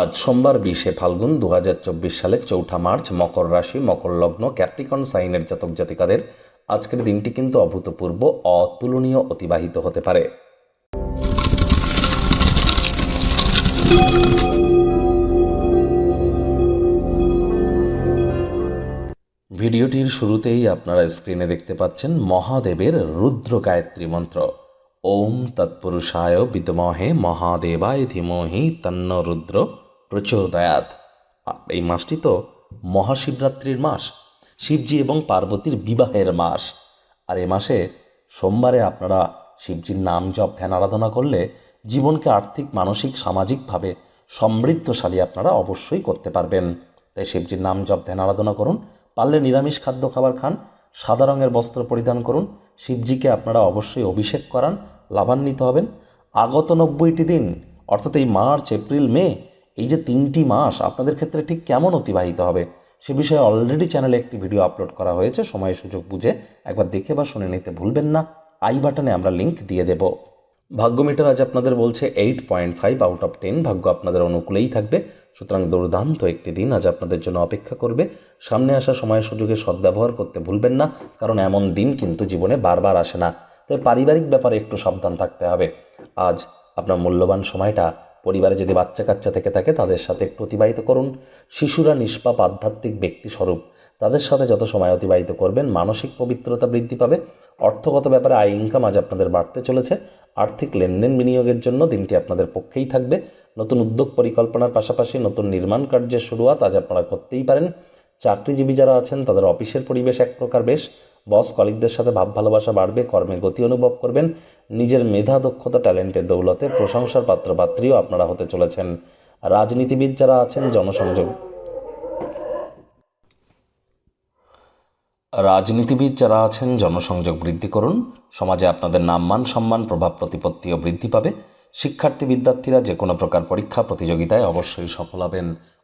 আজ সোমবার বিশে ফাল্গুন দু হাজার চব্বিশ সালের চৌঠা মার্চ মকর রাশি, মকর লগ্ন, ক্যাপ্রিকন সাইনের জাতক জাতিকাদের আজকের দিনটি কিন্তু অভূতপূর্ব, অতুলনীয়, অতিবাহিত হতে পারে। ভিডিওটির শুরুতেই আপনারা স্ক্রিনে দেখতে পাচ্ছেন মহাদেবের রুদ্র গায়ত্রী মন্ত্র। ওম তৎপুরুষায় বিদ্মহে মহাদেবায় ধীমহি তন্ন রুদ্র প্রচোদয়াত এই মাসটি তো মহাশিবরাত্রির মাস, শিবজি এবং পার্বতীর বিবাহের মাস। আর এ মাসে সোমবারে আপনারা শিবজির নাম জপ, ধ্যান, আরাধনা করলে জীবনকে আর্থিক, মানসিক, সামাজিকভাবে সমৃদ্ধশালী আপনারা অবশ্যই করতে পারবেন। তাই শিবজির নাম জপ, ধ্যান, আরাধনা করুন। পারলে নিরামিষ খাদ্য খাবার খান, সাদা রঙের বস্ত্র পরিধান করুন। শিবজিকে আপনারা অবশ্যই অভিষেক করান, লাভান্বিত হবেন। আগত নব্বইটি দিন, অর্থাৎ এই মার্চ, এপ্রিল, মে এই যে তিনটি মাস আপনাদের ক্ষেত্রে ঠিক কেমন অতিবাহিত হবে সে বিষয়ে অলরেডি চ্যানেলে একটি ভিডিও আপলোড করা হয়েছে, সময়, সুযোগ বুঝে একবার দেখে বা শুনে নিতে ভুলবেন না। আই বাটনে আমরা লিংক দিয়ে দেব। ভাগ্যমিটার আজ আপনাদের বলছে eight point five out of ten ভাগ্য আপনাদের অনুকূলেই থাকবে। সুতরাং দুর্দান্ত একটি দিন আজ আপনাদের জন্য অপেক্ষা করবে। সামনে আসা সময়, সুযোগে সদ্ব্যবহার করতে ভুলবেন না, কারণ এমন দিন কিন্তু জীবনে বারবার আসে না। তাই পারিবারিক ব্যাপারে একটু সাবধান থাকতে হবে। আজ আপনার মূল্যবান সময়টা পরিবারে যদি বাচ্চা কাচ্চা থেকে থাকে, তাদের সাথে একটু অতিবাহিত করুন। শিশুরা নিষ্পাপ, আধ্যাত্মিক ব্যক্তি স্বরূপ তাদের সাথে যত সময় অতিবাহিত করবেন, মানসিক পবিত্রতা বৃদ্ধি পাবে। অর্থগত ব্যাপারে আয় ইনকাম আজ আপনাদের বাড়তে চলেছে। আর্থিক লেনদেন বিনিয়োগের জন্য দিনটি আপনাদের পক্ষেই থাকবে। নতুন উদ্যোগ পরিকল্পনার পাশাপাশি নতুন নির্মাণ কার্যের শুরুয়াত আজ আপনারা করতেই পারেন। চাকরিজীবী যারা আছেন, তাদের অফিসের পরিবেশ এক প্রকার বেশ। বস কলিকদের সাথে ভাব ভালোবাসা বাড়বে, কর্মে গতি অনুভব করবেন, নিজের মেধা, দক্ষতা, ট্যালেন্টের দৌলতে প্রশংসার পাত্রপাত্রীও আপনারা হতে চলেছেন। রাজনীতিবিদ যারা আছেন, জনসংযোগ। রাজনীতিবিদ যারা আছেন, জনসংযোগ বৃদ্ধি করুন। সমাজে আপনাদের নামমান সম্মান, প্রভাব প্রতিপত্তিও বৃদ্ধি পাবে। শিক্ষার্থী, বিদ্যার্থীরা যে কোনো প্রকার পরীক্ষা, প্রতিযোগিতায় অবশ্যই সফল হবেন।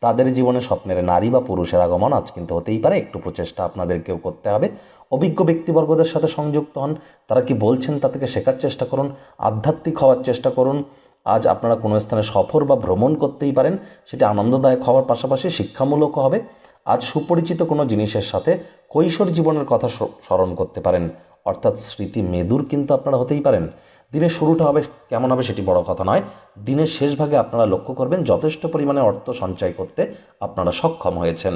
তাদের জীবনে স্বপ্নের নারী বা পুরুষের আগমন আজ কিন্তু হতেই পারে। একটু প্রচেষ্টা আপনাদেরকেও করতে হবে। অভিজ্ঞ ব্যক্তিবর্গদের সাথে সংযুক্ত হন। তারা কি বলছেন তা থেকে শেখার চেষ্টা করুন, আধ্যাত্মিক হওয়ার চেষ্টা করুন। আজ আপনারা কোনো স্থানে সফর বা ভ্রমণ করতেই পারেন, সেটা আনন্দদায়ক হওয়ার পাশাপাশি শিক্ষামূলকও হবে। আজ সুপরিচিত কোনো জিনিসের সাথে কৈশোর জীবনের কথা স্মরণ করতে পারেন। অর্থাৎ স্মৃতি মেদুর কিন্তু আপনারা হতেই পারেন। দিনের শুরুটা হবে কেমন হবে সেটি বড় কথা নয়। দিনের শেষ ভাগে আপনারা লক্ষ্য করবেন যথেষ্ট পরিমাণে অর্থ সঞ্চয় করতে আপনারা সক্ষম হয়েছেন।